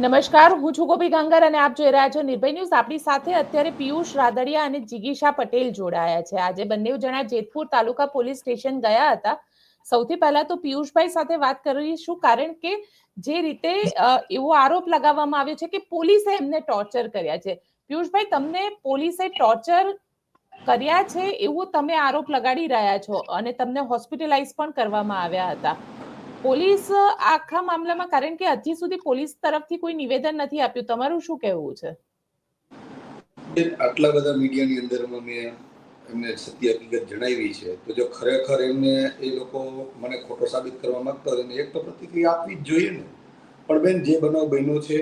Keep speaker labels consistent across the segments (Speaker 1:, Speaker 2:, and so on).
Speaker 1: નમસ્કાર, હું છું ગોપી ગંગર અને આપ જોઈ રહ્યા છો નિર્ભય ન્યૂઝ. આપણી સાથે અત્યારે પિયુષ રાદડિયા અને જિગીશા પટેલ જોડાયા છે. આજે બંને જણા જેતપુર તાલુકા પોલીસ સ્ટેશન ગયા હતા. સૌથી પહેલા તો પિયુષભાઈ સાથે વાત કરીશું, કારણ કે જે રીતે એવો આરોપ લગાવવામાં આવ્યો છે કે પોલીસે એમને ટોર્ચર કર્યા છે. પિયુષભાઈ, તમને પોલીસે ટોર્ચર કર્યા છે? એવો તમે આરોપ લગાડી રહ્યા છો અને તમને હોસ્પિટલાઇઝ પણ કરવામાં આવ્યા હતા. પોલીસ આખા મામલામાં, કારણ કે હજી સુધી પોલીસ તરફથી કોઈ નિવેદન નથી આપ્યું. તમારું શું કહેવું છે?
Speaker 2: આટલા બધા મીડિયાની અંદરમાં મેં એમને સત્ય હકીકત જણાવી છે. તો જો ખરેખર એમને એ લોકો મને ખોટો સાબિત કરવા માંગતા હોય એક તો પ્રતિક્રિયા આપવી જ જોઈએ ને. પણ બેન, જે બનાવ બન્યો છે,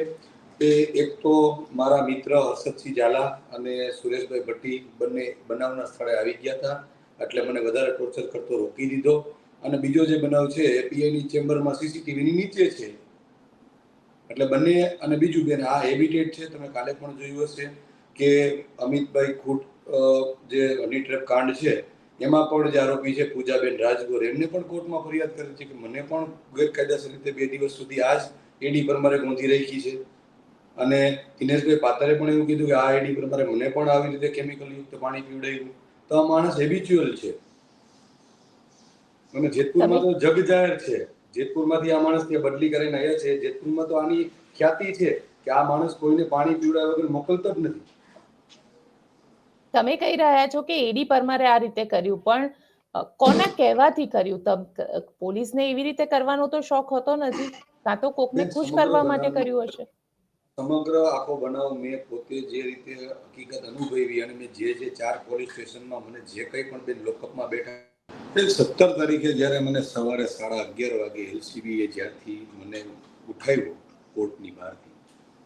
Speaker 2: એ એક તો મારા મિત્ર હર્ષદસિંહ ઝાલા અને સુરેશભાઈ ભટ્ટી બંને બનાવના સ્થળે આવી ગયા હતા. એટલે મને વધારે ટોર્ચર કરતો રોકી દીધો. અને બીજો જે બનાવ છે, એ પીઆઈની ચેમ્બરમાં સીસીટીવીની નીચે છે. એટલે બંને અને બીજું બેન, આ હેબિટેટ છે, તમે કાલે પણ જોયું હશે કે અમિતભાઈ ખૂટ જે હની ટ્રેપ કાંડ છે, એમાં પણ જે આરોપી છે, પૂજાબેન રાજગોર, એમને પણ કોર્ટમાં ફરિયાદ કરી છે કે મને પણ ગેરકાયદેસર રીતે બે દિવસ સુધી આ જ એડી પરમારે ગોંધી રાખી છે. અને દિનેશભાઈ પાતરે પણ એવું કીધું કે આ એડી પરમારે મને પણ આવી રીતે કેમિકલ યુક્ત પાણી પીવડાવ્યું. તો આ માણસ હેબિચ્યુઅલ છે. અને જેતપુરમાં તો જગ જાહેર છે. જેતપુરમાંથી આ માણસ ત્યાં બદલી કરીને આવ્યા છે. જેતપુરમાં તો આની ખ્યાતિ છે કે આ માણસ કોઈને પાણી પીવડાવ્યા વગર મોકલતો જ નથી.
Speaker 1: તમે કહી રહ્યા છો કે એડી પરમારે આ રીતે કર્યું પણ કોના કહેવાથી કર્યું? તમ પોલીસને એવી રીતે કરવાનો તો શોખ હોતો નથી? કાં તો કોકને ખુશ કરવા માટે કર્યું હશે?
Speaker 2: સમગ્ર આખો બનાવ મેં પોતે જે રીતે હકીકત અનુભવી અને મેં જે જે ચાર પોલીસ સ્ટેશનમાં મને જે કંઈ પણ બેન લોકઅપમાં બેઠા સત્તર તારીખે જ્યારે મને સવારે સાડા અગિયાર વાગે એલસીબીએ જ્યારથી મને ઉઠાવ્યો કોર્ટની બહારથી,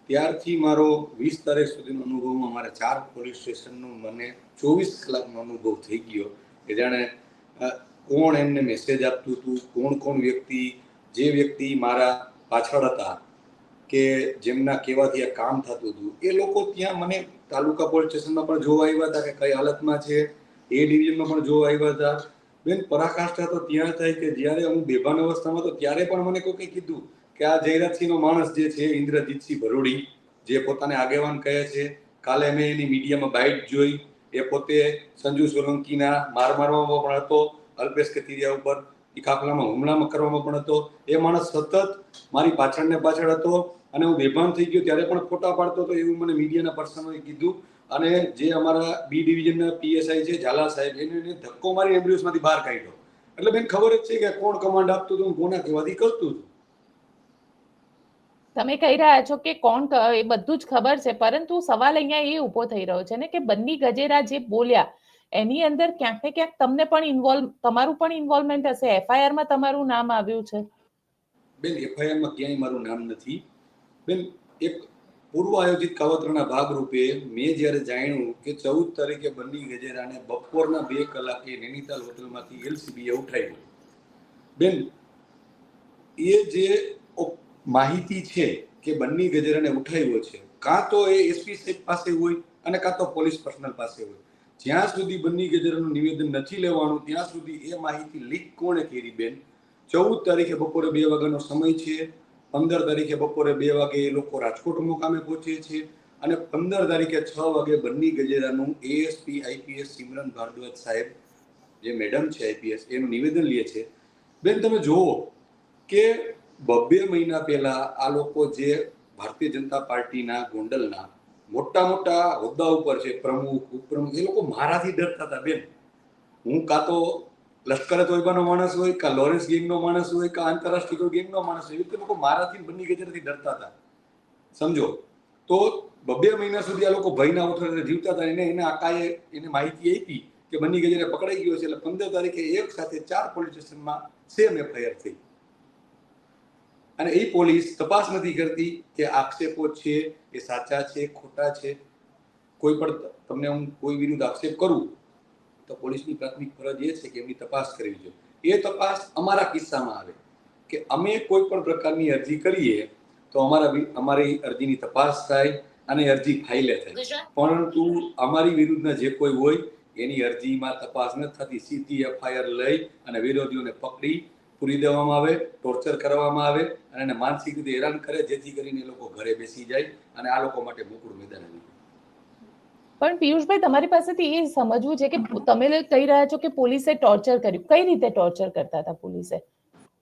Speaker 2: ત્યારથી મારો વીસ તારીખ સુધીનો અનુભવમાં મારા ચાર પોલીસ સ્ટેશનનો મને ચોવીસ કલાકનો અનુભવ થઈ ગયો કે જાણે કોણ એમને મેસેજ આપતું હતું, કોણ કોણ વ્યક્તિ, જે વ્યક્તિ મારા પાછળ હતા કે જેમના કહેવાથી આ કામ થતું હતું, એ લોકો ત્યાં મને તાલુકા પોલીસ સ્ટેશનમાં પણ જોવા આવ્યા હતા કે કઈ હાલતમાં છે, એ ડિવિઝનમાં પણ જોવા આવ્યા હતા બેન, પરાકાષ્ઠા તો ત્યાં થાય કે જ્યારે હું બેભાન અવસ્થામાં હતો ત્યારે પણ મને કોઈ કીધું કે આ જયરાજસિંહનો માણસ જે છે, ઇન્દ્રજીતસિંહ ભરોડી, જે પોતાને આગેવાન કહે છે, કાલે મેં એની મીડિયામાં બાઇટ જોઈ, એ પોતે સંજુ સોલંકીના માર મારવામાં પણ હતો, અલ્પેશ કથિરિયા ઉપર કાફલામાં હુમલામાં કરવામાં પણ હતો. એ માણસ સતત મારી પાછળ ને પાછળ હતો અને હું બેભાન થઈ ગયો ત્યારે પણ ફોટા પાડતો હતો, એવું મને મીડિયાના પર્સનોએ કીધું. અને જે અમારા બી ડિવિઝનના પીએસઆઈ છે ઝાલા સાહેબ એને ધક્કો મારી એમ્બ્યુલન્સમાંથી બહાર કાઢ્યો. એટલે બેન ખબર જ છે કે કોણ કમાન્ડ આપતું હતું કોના કહેવાથી કરતું હતું.
Speaker 1: તમે કહી રહ્યા છો કે કોણ એ બધું જ ખબર છે પરંતુ સવાલ અહીંયા એ ઊભો થઈ રહ્યો છે ને કે બન્ની ગજેરા જે બોલ્યા એની અંદર ક્યાંક ને ક્યાંક તમને પણ ઇન્વોલ્વ તમારું પણ ઇન્વોલ્વમેન્ટ હશે. એફઆઈઆરમાં તમારું નામ આવ્યું છે.
Speaker 2: બેન એફઆઈઆરમાં ક્યાંય મારું નામ નથી. બેન એક પૂર્વ આયોજિત કાવતરાના ભાગરૂપે મેં જ્યારે જાણ્યું કે ચૌદ તારીખે બન્ની ગજેરાને બપોરના બે કલાકે નૈનીતાલ હોટલમાંથી એલસીબીએ ઉઠાવ્યું. બેન, એ જે માહિતી છે કે બન્ની ગજેરાને ઉઠાવ્યો છે, કાં તો એ એસપી સાહેબ પાસે હોય અને કાં તો પોલીસ પર્સનલ પાસે હોય. જ્યાં સુધી બન્ની ગજેરાનું નિવેદન નથી લેવાનું, ત્યાં સુધી એ માહિતી લીક કોણે કરી, બેન? ચૌદ તારીખે બપોરે બે વાગ્યાનો સમય છે પંદર તારીખે બપોરે બે વાગે એ લોકો રાજકોટ મુકામે પહોંચે છે અને પંદર તારીખે છ વાગે બન્ની ગજેરાનું એએસપી આઈપીએસ સિમરન ભારદ્વાજ સાહેબ, જે મેડમ છે આઈપીએસ એનું નિવેદન લે છે. બેન, તમે જુઓ કે બબ્બે મહિના પહેલા આ લોકો જે ભારતીય જનતા પાર્ટીના ગોંડલના મોટા મોટા હોદ્દા ઉપર છે, પ્રમુખ, ઉપપ્રમુખ, એ લોકો મારાથી ડરતા હતા. બેન, હું કાં તો લશ્કરે તોયબાનો માણસ હોય, કાં લોરેન્સ ગેંગનો માણસ હોય, કાં આંતરરાષ્ટ્રીય ગેંગનો માણસ હોય એવી રીતે લોકો મારાથી બની ગજરથી ડરતા હતા. સમજો? તો બબ્બે મહિના સુધી આ લોકો ભયના ઓઠરે જીવતા હતા, એને એને આકાએ એને માહિતી આપી કે બની ગજરે પકડાઈ ગયો છે, એટલે પંદર તારીખે એક સાથે ચાર પોલીસ સ્ટેશનમાં સેમ એફઆઈઆર થઈ. અને એ પોલીસ તપાસ નથી કરતી કે આક્ષેપો છે, એ સાચા છે, ખોટા છે. કોઈ પણ તમને હું કોઈ વિરુદ્ધ આક્ષેપ કરું તો પોલીસની પ્રાથમિક ફરજ એ છે કે એમની તપાસ કરવી જોઈએ. એ તપાસ અમારા કિસ્સામાં આવે કે અમે કોઈ પણ પ્રકારની અરજી કરીએ તો અમારા અમારી અરજીની તપાસ થાય અને અરજી ફાઇલે થાય. પરંતુ અમારી વિરુદ્ધના જે કોઈ હોય એની અરજીમાં તપાસ ન થતી સીધી એફઆઈઆર લઈ અને વિરોધીઓને પકડી પૂરી દેવામાં આવે ટોર્ચર કરવામાં આવે અને એને માનસિક રીતે હેરાન કરે જેથી કરીને એ લોકો ઘરે બેસી જાય અને આ લોકો માટે મોકળું મેદાન આવી.
Speaker 1: પણ પિયુષભાઈ, તમારી પાસેથી એ સમજવું છે કે તમે કહી રહ્યા છો કે પોલીસે ટોર્ચર કર્યું. કઈ રીતે ટોર્ચર કરતા હતા પોલીસે?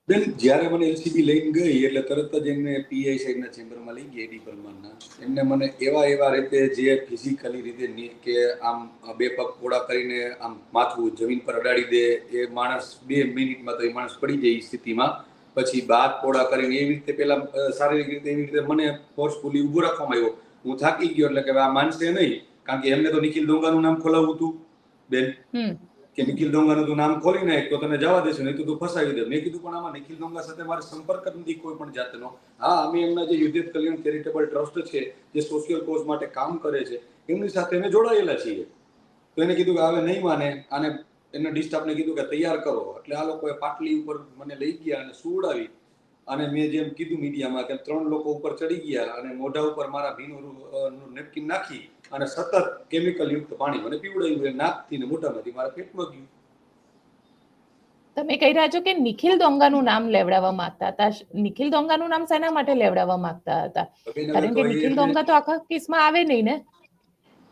Speaker 2: બેન, જ્યારે મને એલસીબી લઈને ગઈ, એટલે તરત જ એમને પીઆઈ સાહેબના ચેમ્બરમાં લઈ ગયા એડી પરમારના. એમને મને એવા એવા રીતે જે ફિઝિકલી રીતે કે આમ બે પગ પોળા કરીને આમ માથું જમીન પર અડાડી દે, એ માણસ બે મિનિટમાં તો એ માણસ પડી જાય સ્થિતિમાં. પછી બાદ પોળા કરીને એવી રીતે પેલા શારીરિક રીતે એવી રીતે મને ફોર્સફુલી ઊભો રાખવામાં આવ્યો. હું થાકી ગયો એટલે કે આ માનશે નહીં કારણ કે એમને તો નિખિલ ડોંગાનું નામ ખોલાવવું હતું બેન. કે નિખિલ ડોંગાનું તું નામ ખોલી નાખ તો તને જવા દેશે નહીં તો તું ફસાવી દે. મેં કીધું પણ આમાં નિખિલ ડોંગા સાથે મારે સંપર્ક નથી કોઈ પણ જાતનો. હા અમે એમના જે યુદ્ધિત કલ્યાણ ચેરિટેબલ ટ્રસ્ટ છે જે સોશિયલ કોઝ માટે કામ કરે છે એમની સાથે અમે જોડાયેલા છીએ. તો એને કીધું કે હવે નહીં માને. અને એમને ડિસ્ટાફને કીધું કે તૈયાર કરો. એટલે આ લોકોએ પાટલી ઉપર મને લઈ ગયા અને સુવડાવી. અને મેં જેમ કીધું મીડિયામાં કે ત્રણ લોકો ઉપર ચડી ગયા અને મોઢા ઉપર મારા ભીનું નેપકિન નાખી અને સતત કેમિકલ યુક્ત પાણી મને પીવડાવ્યું એ નાકથી ને મોઢામાંથી મારા પેટમાં ગયું
Speaker 1: તમે કહી રહ્યા છો કે નિખિલ દોંગાનું નામ લેવડાવવા માંગતા હતા. નિખિલ દોંગાનું નામ શેના માટે લેવડાવવા માંગતા હતા. કારણ કે નિખિલ દોંગા તો આખા કેસમાં આવે નહીં ને?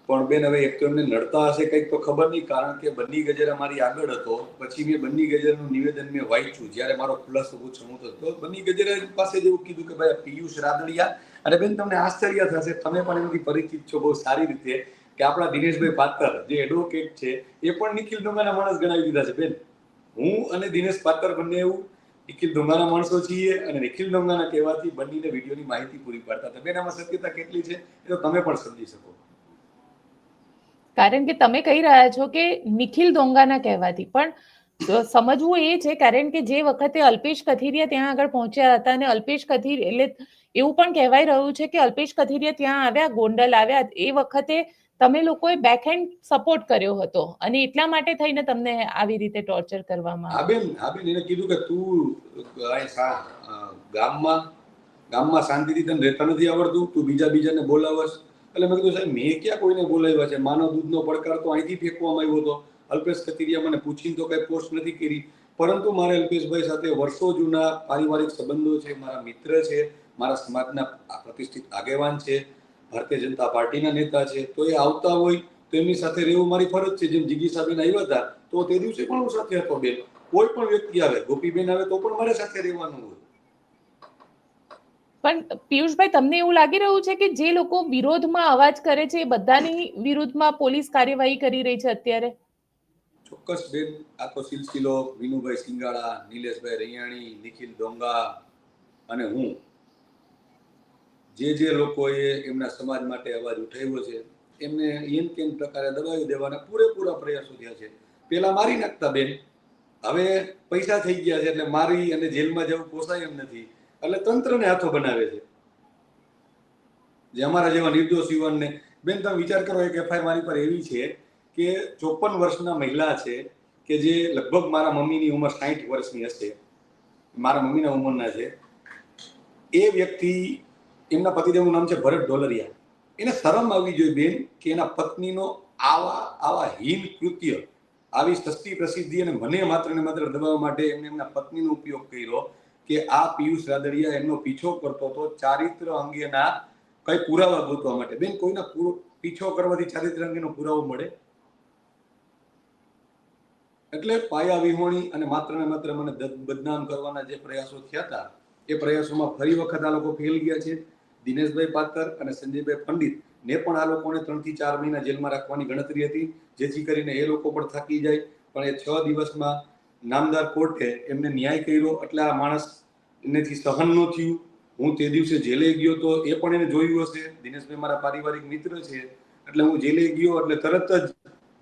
Speaker 2: પણ બેન, હવે એક તો એમને નડતા હશે કંઈક તો ખબર નહીં, કારણ કે બન્ની ગજર અમારી આગળ હતો. પછી મેં બન્ની ગજરનું નિવેદન મેં વાંચ્યું. જ્યારે મારો પ્લસ પૂછવું હતો, તો બન્ની ગજરે પાસે જેવું કીધું કે ભાઈ પિયુષ રાદડિયા. અને બેન, તમને આશ્ચર્ય થશે, તમે પણ એમથી પરિચિત છો બહુ સારી રીતે, કે આપણા દિનેશભાઈ પાત્ર, જે એડવોકેટ છે, એ પણ નિખિલ ડોંગાના માણસ ગણાવી દીધા છે. બેન, હું અને દિનેશ પાત્ર બંને એવું નિખિલ ડોંગાના માણસો છીએ અને નિખિલ ડોંગાના કહેવાથી બંનેને વિડીયોની માહિતી પૂરી પાડતા બેન, આમાં શક્યતા કેટલી છે, એ તો તમે પણ સમજી શકો.
Speaker 1: કારણ કે તમે કહી રહ્યા છો કે નિખિલ દોંગાના કહેવાથી. પણ સમજવું એ છે, કારણ કે જે વખતે અલ્પેશ કથિરિયા ત્યાં આગળ પહોંચ્યા હતા અને અલ્પેશ કથિર એટલે એવું પણ કહેવાય રહ્યું છે કે અલ્પેશ કથિરિયા ત્યાં આવ્યા, ગોંડલ આવ્યા. એ વખતે તમે લોકોએ બેકહેન્ડ સપોર્ટ કર્યો હતો અને એટલા માટે થઈને તમને આવી રીતે ટોર્ચર કરવામાં
Speaker 2: આબેન
Speaker 1: આવ્યું.
Speaker 2: બેન હા બેન એને કીધું કે તું ગામમાં ગામમાં શાંતિથી તને રહેતા નથી આવડતું? તું બીજા બીજાને બોલાવસ એટલે મેં કીધું, સાહેબ, મેં ક્યાં કોઈને બોલાવ્યા છે? માનવ દૂધનો પડકાર તો અહીંથી ફેંકવામાં આવ્યો હતો. અલ્પેશ કતિરિયા મને પૂછીને તો કઈ પોસ્ટ નથી કરી. પરંતુ મારે અલ્પેશભાઈ સાથે વર્ષો જૂના પારિવારિક સંબંધો છે, મારા મિત્ર છે, મારા સમાજના પ્રતિષ્ઠિત આગેવાન છે, ભારતીય જનતા પાર્ટીના નેતા છે, તો એ આવતા હોય તો એમની સાથે રહેવું મારી ફરજ છે. જેમ જીગી સાબેન આવ્યા હતા, તો તે દિવસે પણ હું સાથે હતો બેન. કોઈ પણ વ્યક્તિ આવે, ગોપીબેન આવે તો પણ મારે સાથે રહેવાનું હોય.
Speaker 1: પણ પિયુષભાઈ, તમને એવું લાગી રહ્યું છે કે જે લોકો વિરોધમાં અવાજ કરે છે એ બધાની વિરુદ્ધમાં પોલીસ કાર્યવાહી કરી રહી છે અત્યારે?
Speaker 2: ચોક્કસ બેન, આ તો સિલસિલો વિનુભાઈ સિંગાળા નિલેશભાઈ રૈયાણી, નિખિલ ડોંગા અને હું. જે જે લોકોએ એમના સમાજ માટે અવાજ ઉઠાવ્યો છે, એમને એમ કેમ પ્રકારે દબાવી દેવાના પૂરેપૂરા પ્રયાસો થયા છે. પેલા મારી નાખતા બેન, હવે પૈસા થઈ ગયા છે એટલે મારી અને જેલમાં જવું પોસાય એમ નથી. એટલે તંત્રને હાથો બનાવે છે. જે અમારા જેવા નિર્દોષ યુવાનને, બેન તમે વિચાર કરો, એક એફઆઈ મારી પર એવી છે કે ચોપન વર્ષના મહિલા છે કે જે લગભગ મારા મમ્મીની ઉંમર સાઠ વર્ષની હશે. મારા મમ્મીના ઉંમરના છે. એ વ્યક્તિ, એમના પતિદેવનું નામ છે ભરત ઢોલરિયા. એને શરમ આવવી જોઈએ બેન કે એના પત્નીનો આવા આવા હીન કૃત્ય, આવી સસ્તી પ્રસિદ્ધિ અને મને માત્ર ને માત્ર દબાવવા માટે એમને એમના પત્નીનો ઉપયોગ કર્યો. કે આ પિયુષ રાદડિયા એમનો પીછો કરતો હતો ચારિત્ર અંગેના કઈ પુરાવા ગોતવા માટે? બેન, કોઈના પીછો કરવાથી ચારિત્ર અંગેનો પુરાવો મળે? એટલે પાયા વિહોણી અને માત્ર ને માત્ર મને બદનામ કરવાના જે પ્રયાસો થયા હતા, એ પ્રયાસોમાં ફરી વખત આ લોકો ફેલ ગયા છે. દિનેશભાઈ પાતર અને સંજયભાઈ પંડિત ને પણ આ લોકોને ત્રણથી ચાર મહિના જેલમાં રાખવાની ગણતરી હતી, જેથી કરીને એ લોકો પણ થાકી જાય. પણ એ છ દિવસમાં નામદાર કોર્ટે એમને ન્યાય કર્યો એટલે આ માણસ એનેથી સહન ન થયું. હું તે દિવસે જેલે ગયો તો એ પણ એને જોયું હશે. દિનેશભાઈ મારા પારિવારિક મિત્ર છે એટલે હું જેલે ગયો એટલે તરત જ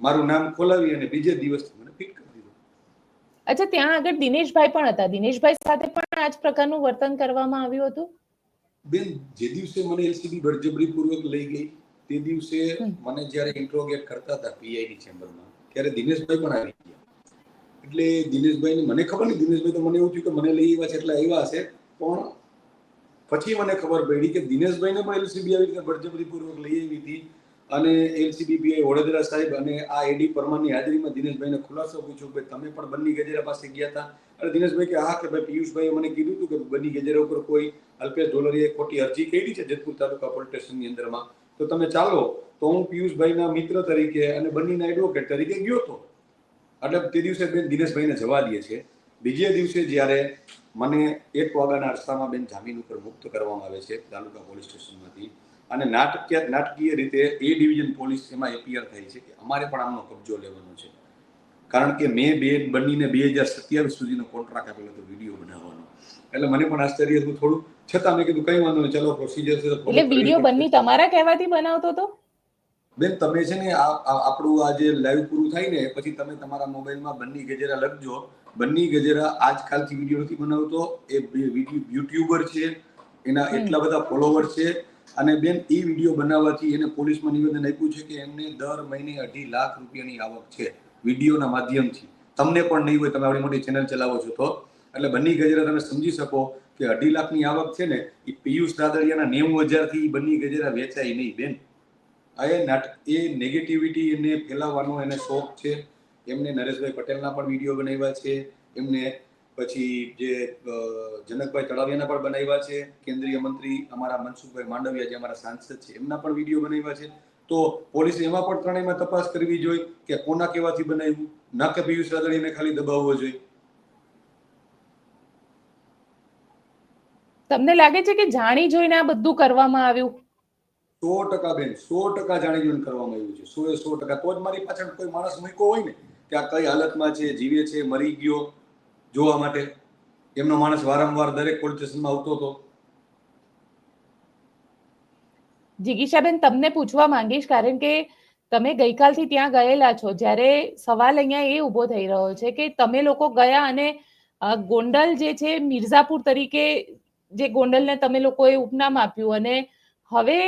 Speaker 2: મારું નામ ખોલાવી અને બીજે દિવસ મને ફિટ કરી દીધું.
Speaker 1: અચ્છા ત્યાં આગળ દિનેશભાઈ પણ હતા. દિનેશભાઈ સાથે પણ આ જ પ્રકારનું વર્તન કરવામાં આવ્યું હતું?
Speaker 2: બેન જે દિવસે મને એલસીબી બળજબરી પૂર્વક લઈ ગઈ તે દિવસે મને જ્યારે ઇન્ટ્રોગેટ કરતા હતા પીઆઈની ચેમ્બરમાં ત્યારે દિનેશભાઈ પણ આવી ગયા. એટલે દિનેશભાઈને, મને ખબર નહીં, દિનેશભાઈ તો મને એવું થયું કે મને લઈ આવ્યા છે એટલે આવ્યા હશે. પણ પછી મને ખબર પડી કે દિનેશભાઈને પણ એલસીબી આવી રીતે બળજબરી પૂર્વક લઈ આવી હતી. અને એલસીબી પીઆઈ વડોદરા સાહેબ અને આ એડી પરમારની હાજરીમાં દિનેશભાઈને ખુલાસો પૂછ્યો કે તમે પણ બન્ની ગજેરા પાસે ગયા હતા? અને દિનેશભાઈ કે, હા, કે ભાઈ પિયુષભાઈએ મને કીધું હતું કે બન્ની ગજેરા ઉપર કોઈ અલ્પેશ ડોલરીએ ખોટી અરજી કરી છે જેતપુર તાલુકા પોલીસ સ્ટેશનની અંદરમાં. તો તમે ચાલો, તો હું પિયુષભાઈના મિત્ર તરીકે અને બંનેના એડવોકેટ તરીકે ગયો હતો. એટલે તે દિવસે બેન દિનેશભાઈને જવા દે છે બીજે દિવસે જ્યારે મને એક વાગ્યાના રસ્તામાં બેન જામીન ઉપર મુક્ત કરવામાં આવે છે તાલુકા પોલીસ સ્ટેશનમાંથી. અને નાટકીય નાટકીય રીતે એ ડિવિઝન પોલીસ એમાં એપીઆર થઈ છે કે અમારે પણ આમનો કબજો લેવાનો છે. કારણ કે મેં બે બનીને બે હજાર સત્યાવીસ સુધીનો કોન્ટ્રાક્ટ આપેલો હતો વીડિયો બનાવવાનો. એટલે મને પણ આશ્ચર્ય હતું થોડું. છતાં મેં કીધું કઈ વાંધો નહીં ચલો પ્રોસિજર છે
Speaker 1: એટલે વીડિયો બની તમારા કહેવાથી બનાવતો હતો
Speaker 2: બેન તમે છે ને આપણું આ જે લાઈવ પૂરું થાય ને પછી તમે તમારા મોબાઈલમાં બન્ની ગજેરા લખજો. બન્ની ગજેરા આજકાલથી વીડિયો નથી બનાવતો. એ યુટ્યુબર છે એના. એટલા બધા ફોલોવર છે. અને બેન એ વીડિયો બનાવવાથી એને પોલીસમાં નિવેદન આપ્યું છે કે એમને દર મહિને અઢી લાખ રૂપિયાની આવક છે વિડીયોના માધ્યમથી. તમને પણ નહીં હોય તમે આવડી મોટી ચેનલ ચલાવો છો તો. એટલે બન્ની ગજેરા તમે સમજી શકો કે અઢી લાખની આવક છે ને એ પિયુષ દાદરિયાના નેવું હજારથી ઈ બન્ની ગજેરા વેચાય નહીં બેન. એ એ નેગેટિવિટી એને ફેલાવવાનો એને શોખ છે. એમને નરેશભાઈ પટેલના પણ વીડિયો બનાવ્યા છે. એમને પછી જે જનકભાઈ તળાવિયાના પણ બનાવ્યા છે. કેન્દ્રીય મંત્રી અમારા મનસુખભાઈ માંડવિયા જે અમારા સાંસદ છે, એમના પણ વીડિયો બનાવ્યા છે. તો પોલીસે એમાં પણ ત્રણેયમાં તપાસ કરવી જોઈએ કે કોના કેવાથી બનાવ્યું? ના કે પિયુષ રાદડીને ખાલી દબાવવો જોઈએ?
Speaker 1: તમને લાગે છે કે જાણી જોઈને આ બધું કરવામાં આવ્યું?
Speaker 2: સો ટકા બેન, સો ટકા જાણી જોઈને કરવામાં આવ્યું છે. સો એ સો ટકા. તો જ મારી પાછળ કોઈ માણસ મૂક્યો હોય ને કે આ કઈ હાલતમાં છે, જીવે છે, મરી ગયો જોવા માટે. એમનો માણસ વારંવાર દરેક પોલીસ સ્ટેશનમાં આવતો હતો.
Speaker 1: જિગીશાબેન, તમને પૂછવા માંગીશ કારણ કે તમે ગઈકાલથી ત્યાં ગયેલા છો. જ્યારે સવાલ અહીંયા એ ઊભો થઈ રહ્યો છે કે તમે લોકો ગયા અને ગોંડલ જે છે, મિર્ઝાપુર તરીકે જે ગોંડલને તમે લોકોએ ઉપનામ આપ્યું અને હવે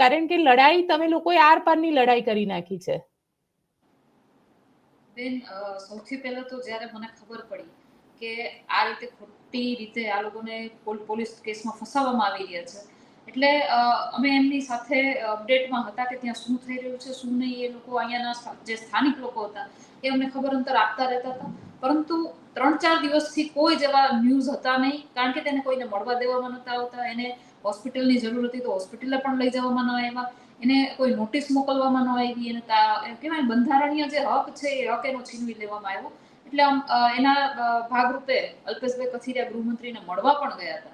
Speaker 1: કારણ કે લડાઈ તમે લોકોએ આર પારની લડાઈ કરી નાખી છે.
Speaker 3: બેન સૌથી પહેલા તો જ્યારે મને ખબર પડી કે આ રીતે ખોટી રીતે આ લોકોને પોલીસ કેસમાં ફસાવવામાં આવી રહ્યા છે, એટલે અમે એમની સાથે અપડેટમાં હતા કે ત્યાં શું થઈ રહ્યું છે, શું નહીં, એ લોકો અહીંયાના જે સ્થાનિક લોકો હતા, એ અમને ખબર અંતર આપતા રહેતા હતા. પરંતુ ત્રણ ચાર દિવસથી કોઈ જેવા ન્યૂઝ હતા નહીં, કારણ કે તેને કોઈને મળવા દેવામાં નતા આવતા, એને હોસ્પિટલની જરૂર હતી તો હોસ્પિટલે પણ લઈ જવામાં ન આવ્યા. એને કોઈ નોટિસ મોકલવામાં ન આવી એને કહેવાય બંધારણીય જે હક છે એ હક એનો છીનવી લેવામાં આવ્યો. એટલે આમ એના ભાગરૂપે અલ્પેશભાઈ કથિરિયા ગૃહમંત્રીને મળવા પણ ગયા હતા.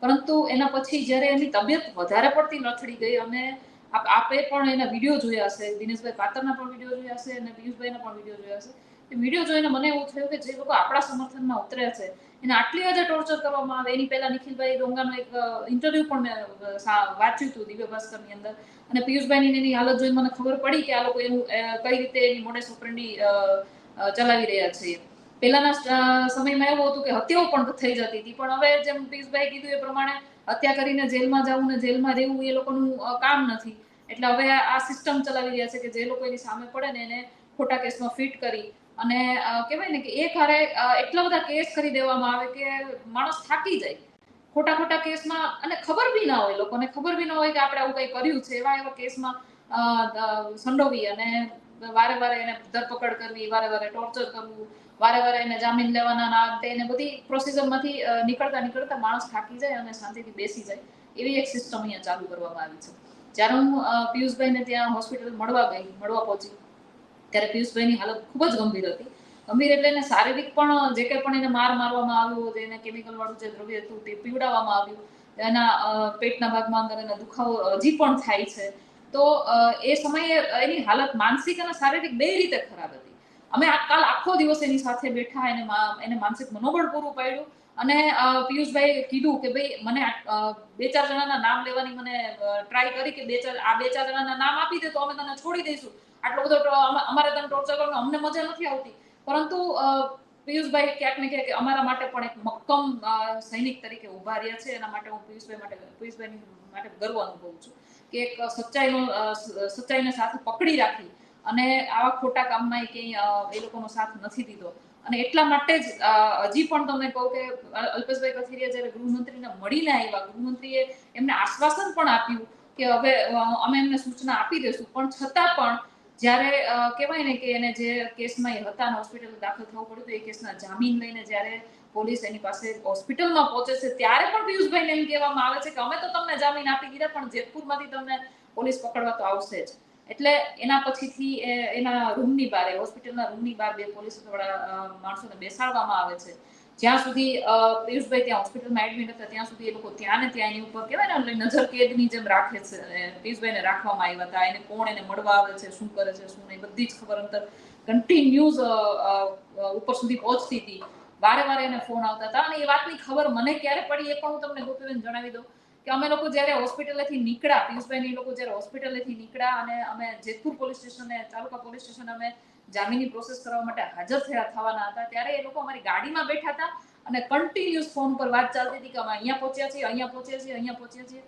Speaker 3: પરંતુ એના પછી જ્યારે એની તબિયત વધારે પડતી લથડી ગઈ અને આપ- પણ એના વીડિયો જોયા હશે, દિનેશભાઈ પાતરના પણ વીડિયો જોયા હશે અને પિયુષભાઈના પણ વીડિયો જોયા હશે. એ વીડિયો જોઈને મને એવું થયું કે જે લોકો આપણા સમર્થનમાં ઉતર્યા છે એને આટલી હદે ટોર્ચર કરવામાં આવે, એની પહેલા નિખિલભાઈ ડોંગાનો એક ઇન્ટરવ્યુ પણ મેં વાંચ્યું હતું દિવ્ય ભાસ્કરની અંદર. અને પિયુષભાઈની એની હાલત જોઈને મને ખબર પડી કે આ લોકો એનું કઈ રીતે એની મોડેસ ઓપરેન્ડી ચલાવી રહ્યા છે. પહેલાના સમયમાં એવું હતું કે હત્યાઓ પણ થઈ જતી હતી. પણ હવે જેમ પિયુષભાઈ કીધું એ પ્રમાણે હત્યા કરીને જેલમાં જવું ને જેલમાં રહેવું એ લોકોનું કામ નથી. એટલે હવે આ સિસ્ટમ ચલાવી રહ્યા છે કે જે લોકો એની સામે પડે ને એને ખોટા કેસમાં ફિટ કરી અને કહેવાય ને કે એક હારે એટલા બધા કેસ કરી દેવામાં આવે કે માણસ થાકી જાય. ખોટા ખોટા કેસમાં, અને ખબર બી ના હોય લોકોને, ખબર બી ના હોય કે આપણે આવું કંઈ કર્યું છે. એવા એવા કેસમાં સંડોવી અને વારે વારે એને ધરપકડ કરવી, વારે વારે ટોર્ચર કરવું, વારે વારે એને જામીન લેવાના ના તે એને બધી પ્રોસિજરમાંથી નીકળતા નીકળતા માણસ થાકી જાય અને શાંતિથી બેસી જાય. એવી એક સિસ્ટમ અહીંયા ચાલુ કરવામાં આવી છે. જ્યારે હું પિયુષભાઈને ત્યાં હોસ્પિટલ મળવા ગઈ, મળવા પહોંચી ત્યારે પિયુષભાઈની હાલત ખૂબ જ ગંભીર હતી. ગંભીર એટલે એને શારીરિક પણ, જે કંઈ પણ એને માર મારવામાં આવ્યો જે એને કેમિકલ વાળું જે દ્રવ્ય હતું તે પીવડાવવામાં આવ્યું. એના પેટના ભાગમાં અંદર એના દુખાવો હજી પણ થાય છે. તો એ સમયે એની હાલત માનસિક અને શારીરિક બે રીતે ખરાબ હતી. અમે કાલ આખો દિવસ એની સાથે બેઠા એને એને માનસિક મનોબળ પૂરું પાડ્યું. અને પિયુષભાઈ કીધું કે ભાઈ મને બે ચાર જણાના નામ લેવાની મને ટ્રાય કરી કે બે ચાર, આ બે ચાર જણાના નામ આપી દે તો અમે તને છોડી દઈશું. આટલો બધો અમારે તમને ટોર્ચર કરવાનો, અમને મજા નથી આવતી. પરંતુ પિયુષભાઈ ક્યાંક ને ક્યાંક અમારા માટે પણ એક મક્કમ સૈનિક તરીકે ઊભા રહ્યા છે. એના માટે હું પિયુષભાઈ માટે, પિયુષભાઈની માટે ગર્વ અનુભવું છું કે એક સચ્ચાઈનો સચ્ચાઈને સાથે પકડી રાખી અને આવા ખોટા કામમાં એ ક્યાંય એ લોકોનો સાથ નથી દીધો. અને એટલા માટે જ હજી પણ તમને કહું કે અલ્પેશભાઈ કથિરિયા જ્યારે ગૃહમંત્રીને મળીને આવ્યા, ગૃહમંત્રીએ એમને આશ્વાસન પણ આપ્યું કે હવે અમે એમને સૂચના આપી દઈશું. પણ છતાં પણ જ્યારે કહેવાય ને કે એને જે કેસમાં એ હતા હોસ્પિટલ દાખલ થવું પડ્યું તો એ કેસના જામીન લઈને જ્યારે પોલીસ એની પાસે હોસ્પિટલમાં પહોંચે છે, ત્યારે પણ પિયુષભાઈને એમ કહેવામાં આવે છે કે અમે તો તમને જામીન આપી દીધા, પણ જેતપુરમાંથી તમને પોલીસ પકડવા તો આવશે જ. એટલે એના પછીથી એના રૂમની બહાર હોસ્પિટલના રૂમની બહાર બે પોલીસવાળા માણસોને બેસાડવામાં આવે છે. જ્યાં સુધી પિયુષભાઈ ત્યાં હોસ્પિટલમાં એડમિટ હતા ત્યાં સુધી એ લોકો ત્યાં ને ત્યાં એની ઉપર કહેવાય ને નજર કેદની જેમ રાખે છે. પિયુષભાઈને રાખવામાં આવ્યા હતા. એને કોણ, એને મળવા આવે છે, શું કરે છે, શું નહીં, બધી જ ખબર અંતર કન્ટિન્યુઝ ઉપર સુધી પહોંચતી હતી. વારે વારે એને ફોન આવતા હતા. અને એ વાતની ખબર મને ક્યારે પડી એ પણ હું તમને ગોપીબેન જણાવી દઉં કે અમે લોકો જ્યારે હોસ્પિટલેથી નીકળ્યા પિયુષભાઈ એ લોકો જ્યારે હોસ્પિટલેથી નીકળ્યા અને અમે જેતપુર પોલીસ સ્ટેશને, તાલુકા પોલીસ સ્ટેશન અમે જામીનની પ્રોસેસ કરવા માટે હાજર થયા થવાના હતા. ત્યારે એ લોકો અમારી ગાડીમાં બેઠા હતા અને કન્ટિન્યુઅસ ફોન પર વાત ચાલતી હતી કે અમે અહીંયા પહોંચ્યા છીએ, અહીંયા પહોંચ્યા છીએ, અહીંયા પહોંચ્યા છીએ.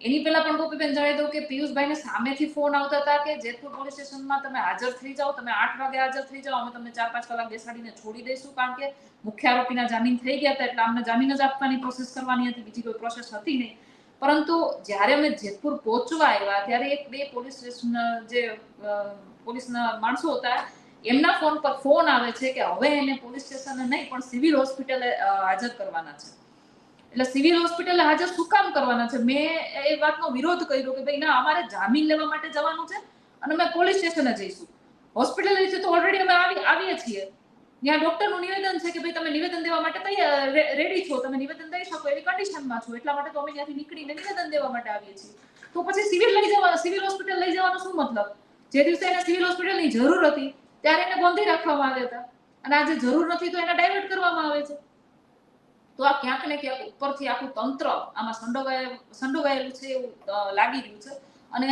Speaker 3: એની પહેલા પણ ગોપીબેન જણાવી દઉં કે પિયુષભાઈને સામેથી ફોન આવતા હતા કે જેતપુર પોલીસ સ્ટેશનમાં તમે હાજર થઈ જાઓ, તમે આઠ વાગે હાજર થઈ જાઓ, અમે તમને ચાર પાંચ કલાક બેસાડીને છોડી દઈશું કારણ કે મુખ્ય આરોપીના જામીન થઈ ગયા હતા એટલે અમને જામીન જ આપવાની પ્રોસેસ કરવાની હતી, બીજી કોઈ પ્રોસેસ હતી નહીં. પરંતુ જ્યારે અમે જેતપુર પહોંચવા આવ્યા, ત્યારે એક બે પોલીસ સ્ટેશન જે પોલીસના માણસો હતા, એમના ફોન પર ફોન આવે છે કે હવે એને પોલીસ સ્ટેશને નહીં, પણ સિવિલ હોસ્પિટલે હાજર કરવાના છે. એટલે સિવિલ હોસ્પિટલે હાજર શું કામ કરવાના છે? મેં એ વાતનો વિરોધ કર્યો કે ભાઈ ના, અમારે જામીન લેવા માટે જવાનું છે અને અમે પોલીસ સ્ટેશને જઈશું. હોસ્પિટલ તો ઓલરેડી અમે આવી, આવીએ છીએ. ત્યાં ડોક્ટરનું નિવેદન છે કે ભાઈ તમે નિવેદન દેવા માટે તૈયાર રેડી છો, તમે નિવેદન દઈ શકો એવી કન્ડિશનમાં છો. એટલા માટે તો અમે ત્યાંથી નીકળીને નિવેદન દેવા માટે આવીએ છીએ. તો પછી સિવિલ લઈ જવા સિવિલ હોસ્પિટલ લઈ જવાનો શું મતલબ? જે દિવસે એને સિવિલ હોસ્પિટલની જરૂર હતી, ત્યારે એને બંધી રાખવામાં આવ્યા હતા. અને આજે જરૂર નથી તો એને ડાયવર્ટ કરવામાં આવે છે. તો આ ક્યાંક ને ક્યાંક ઉપરથી આખું તંત્ર આમાં સંડોવાય, સંડોવાયેલું છે એવું લાગી રહ્યું છે. અને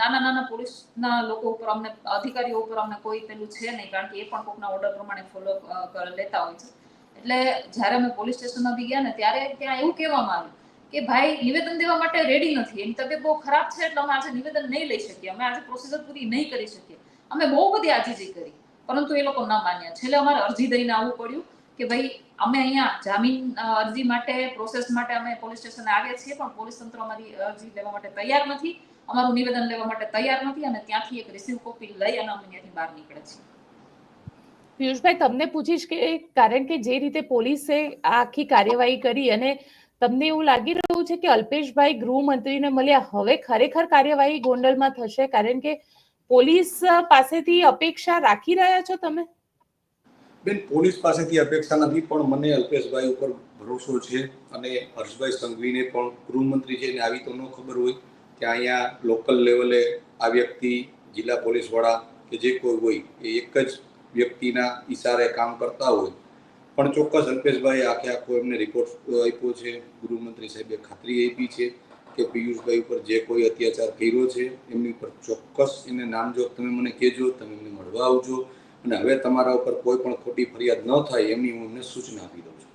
Speaker 3: નાના નાના પોલીસના લોકો ઉપર અમને, અધિકારીઓ ઉપર અમને કોઈ પેલું છે નહીં, કારણ કે એ પણ કોકના ઓર્ડર પ્રમાણે ફોલો લેતા હોય છે. એટલે જ્યારે અમે પોલીસ સ્ટેશનમાં બી ગયા ને ત્યારે ત્યાં એવું કહેવામાં આવ્યું કે ભાઈ નિવેદન દેવા માટે રેડી નથી. એની તબિયત બહુ ખરાબ છે એટલે અમે આજે નિવેદન નહીં લઈ શકીએ. અમે આજે પ્રોસીજર પૂરી નહીં કરી શકીએ. અમે બહુ બધી આજીજી કરી. પરંતુ એ લોકો ન માન્યા. છેલ્લે અમારે અરજી દઈને આવવું પડ્યું કે ભાઈ, અમે અહીંયા જામીન અરજી માટે પ્રોસેસ માટે અમે પોલીસ સ્ટેશને આવ્યા છીએ, પણ પોલીસ તંત્ર અમારી અરજી લેવા માટે તૈયાર નથી. અમારું નિવેદન લેવા માટે તૈયાર નથી અને ત્યાંથી એક રિસીવ કોપી લઈ અને અમે ત્યાંથી બહાર નીકળે છીએ.
Speaker 1: પિયુષભાઈ, તમને પૂછીશ કે, કારણ કે જે રીતે પોલીસે આખી કાર્યવાહી કરી અને તમને એવું લાગી રહ્યું છે કે અલ્પેશભાઈ ગૃહમંત્રીને મળ્યા? હવે ખરેખર કાર્યવાહી ગોંડલમાં થશે, કારણ કે પોલીસ પાસેથી અપેક્ષા રાખી રહ્યા છો તમે?
Speaker 2: બેન, પોલીસ પાસેથી અપેક્ષા નથી, પણ મને અલ્પેશભાઈ ઉપર ભરોસો છે અને હર્ષભાઈ સંઘવીને પણ ગૃહમંત્રી છે એને આવી તો ન ખબર હોય કે અહીંયા લોકલ લેવલે આ વ્યક્તિ, જિલ્લા પોલીસ વડા કે જે કોઈ હોય, એ એક જ વ્યક્તિના ઈશારે કામ કરતા હોય. પણ ચોક્કસ અલ્પેશભાઈ આખે આખો એમને રિપોર્ટ આપ્યો છે. ગૃહમંત્રી સાહેબે ખાતરી આપી છે કે પિયુષભાઈ ઉપર જે કોઈ અત્યાચાર કર્યો છે, એમની ઉપર ચોક્કસ એને નામજોગ તમે મને કહેજો, તમે એમને મળવા આવજો. અને હવે તમારા ઉપર કોઈ પણ ખોટી ફરિયાદ ન થાય એમની હું એમને સૂચના આપી દઉં છું.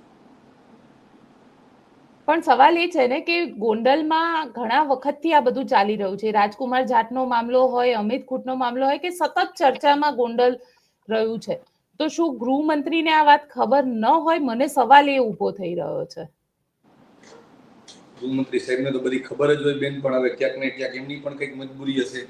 Speaker 1: પણ સવાલ એ છે ને કે ગોંડલમાં ઘણા વખતથી આ બધું ચાલી રહ્યું છે. રાજકુમાર જાટનો મામલો હોય, અમિત ખૂટનો મામલો હોય કે સતત ચર્ચામાં ગોંડલ રહ્યું છે. તો શું ગૃહમંત્રીને આ વાત ખબર ન હોય? મને સવાલ એ ઊભો થઈ રહ્યો છે.
Speaker 2: ગૃહમંત્રી સાહેબને તો બધી ખબર જ હોય બેન, પણ હવે ક્યાંક ને ક્યાંક એમની પણ કંઈક મજબૂરી હશે.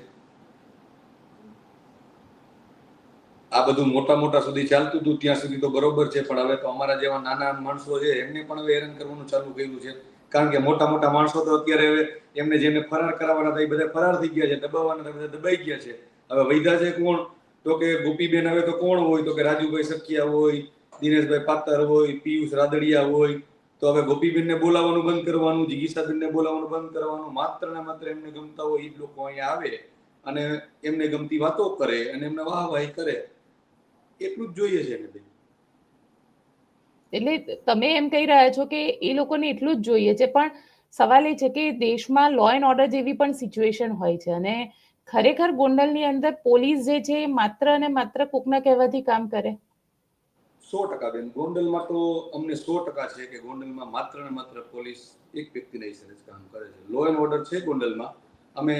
Speaker 2: આ બધું મોટા મોટા સુધી ચાલતું હતું, ત્યાં સુધી તો બરોબર છે, પણ હવે તો અમારા જેવા નાના માણસો છે, એમને પણ હવે હેરાન કરવાનું ચાલુ કર્યું છે. કારણ કે મોટા મોટા માણસો તો અત્યારે હવે એમને જેને ફરાર કરાવવાના હતા, એ બધા ફરાર થઈ ગયા છે, દબાવવાના બધા દબાઈ ગયા છે. હવે વૈધા છે કોણ? તો કે ગોપીબેન હવે તો કોણ હોય? તો કે રાજુભાઈ સખિયા હોય, દિનેશભાઈ પાતર હોય, પિયુષ રાદડિયા હોય. તો હવે ગોપીબેનને બોલાવવાનું બંધ કરવાનું જિગીસાબેનને બોલાવવાનું બંધ કરવાનું, માત્ર ને માત્ર એમને ગમતા હોય એ જ લોકો અહીંયા આવે અને એમને ગમતી વાતો કરે અને એમને વાહવાહી કરે. એટલું જ જોઈએ છે એને
Speaker 1: એટલે તમે એમ કહી રહ્યા છો કે એ લોકોને એટલું જ જોઈએ છે, પણ સવાલ એ છે કે દેશમાં લો એન્ડ ઓર્ડર જેવી પણ સિચ્યુએશન હોય છે અને ખરેખર ગોંડલની અંદર પોલીસ જે છે એ માત્ર અને માત્ર કોકના કહેવાથી કામ કરે?
Speaker 2: સો ટકા બેન. ગોંડલમાં તો અમને સો ટકા છે કે ગોંડલમાં માત્ર ને માત્ર પોલીસ એક વ્યક્તિના ઈશારે જ કામ કરે છે. લો એન્ડ ઓર્ડર છે ગોંડલમાં. અમે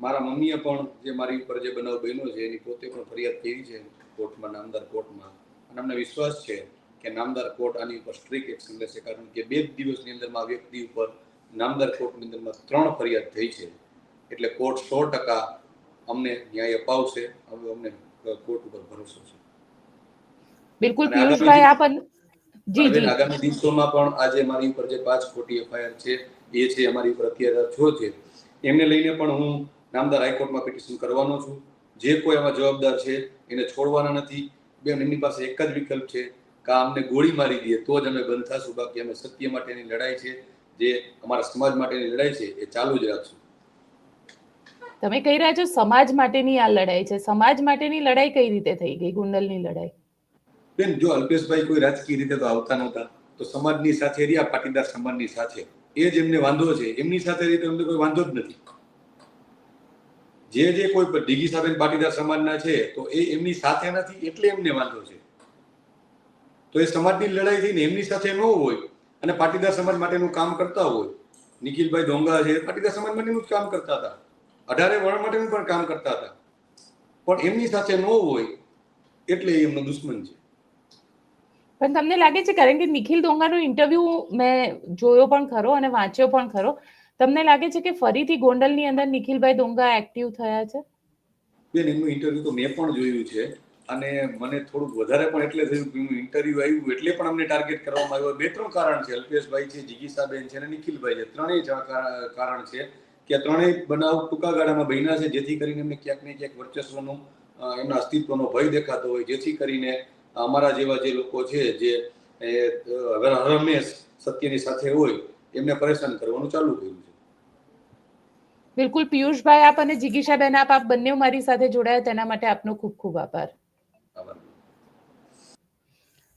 Speaker 2: મારા મમ્મીએ પણ જે મારી ઉપર જે બનાવ બન્યો છે, એની પોતે પણ ફરિયાદ કરી છે કોર્ટમાં, નામદાર કોર્ટમાં. અને અમને વિશ્વાસ છે કે નામદાર કોર્ટ આની ઉપર સ્ટ્રિક્ટ એક્શન લેશે. કારણ કે બે દિવસની અંદરમાં વ્યક્તિ ઉપર નામદાર કોર્ટની અંદરમાં ત્રણ ફરિયાદ થઈ છે. એટલે કોર્ટ સો ટકા અમને ન્યાય અપાવશે. હવે અમને કોર્ટ ઉપર ભરોસો છે.
Speaker 1: બિલકુલ પિયુષભાઈ આપ જી જી.
Speaker 2: આગામી દિવસોમાં પણ આજે મારી ઉપર જે પાંચ ખોટી એફઆઈઆર છે એ છે અમારી ઉપર અત્યારે છો છે. એમને લઈને પણ હું નામદાર હાઈકોર્ટમાં પિટિશન કરવાનો છું. જે કોઈ આમાં જવાબદાર છે એને છોડવાના નથી. બેન એમની પાસે એક જ વિકલ્પ છે કે અમને ગોળી મારી દે તો જ અમે બંધ થશું. બાકી અમે સત્ય માટેની લડાઈ છે. જે અમારા સમાજ માટેની લડાઈ છે એ ચાલુ જ રાખશું.
Speaker 1: તમે કહી રહ્યા છો, સમાજ માટેની આ લડાઈ છે. સમાજ માટેની લડાઈ કઈ રીતે થઈ ગઈ, ગુંડલની લડાઈ?
Speaker 2: બેન, જો અલ્પેશભાઈ કોઈ રાજકીય રીતે તો આવતા નહોતા, તો સમાજની સાથે રહ્યા, પાટીદાર સમાજની સાથે. એ જ એમને વાંધો છે. એમની સાથે રીતે એમને કોઈ વાંધો જ નથી. જે જે કોઈ ડીગી સાહેબ પાટીદાર સમાજના છે, તો એ એમની સાથે નથી, એટલે એમને વાંધો છે. તો એ સમાજની લડાઈ થઈને એમની સાથે ન હોય અને પાટીદાર સમાજ માટેનું કામ કરતા હોય. નિખિલભાઈ ડોંગા છે, પાટીદાર સમાજ માટેનું જ કામ કરતા હતા. અઢારે વર્ણ માટે પણ કામ કરતા હતા. પણ એમની સાથે ન હોય એટલે એમનો દુશ્મન છે.
Speaker 1: પણ તમને લાગે છે કારણ કે નિખિલ દોંગાનો ઇન્ટરવ્યુ મેં જોયો પણ ખરો અને વાંચ્યો પણ ખરો. તમને લાગે છે કે ફરીથી ગોંડલની અંદર નિખિલભાઈ દોંગા એક્ટિવ થયા છે?
Speaker 2: બેન એમનું ઇન્ટરવ્યુ તો મેં પણ જોયું છે અને મને થોડુંક વધારે પણ એટલે થયું કે ઇન્ટરવ્યુ આવ્યું એટલે પણ અમને ટાર્ગેટ કરવામાં આવ્યો. બે ત્રણ કારણ છે. અલ્પેશભાઈ છે જીગીસાબેન છે અને નિખિલભાઈ છે. ત્રણેય કારણ છે. કે આ ત્રણેય બનાવ ટૂંકા ગાળામાં બન્યા છે જેથી કરીને એમને ક્યાંક ને ક્યાંક વર્ચસ્વનું એમના અસ્તિત્વનો ભય દેખાતો હોય. જેથી કરીને અમારા જેવા જે લોકો છે જે રમેશ સત્યની સાથે હોય એમને પરેશાન કરવાનું ચાલુ કર્યું છે.
Speaker 1: બિલકુલ. પિયુષભાઈ આપ અને જિગીશાબેન આપ આપ બંને મારી સાથે જોડાયા. તેના માટે આપનો ખૂબ ખૂબ આભાર.
Speaker 2: આભાર.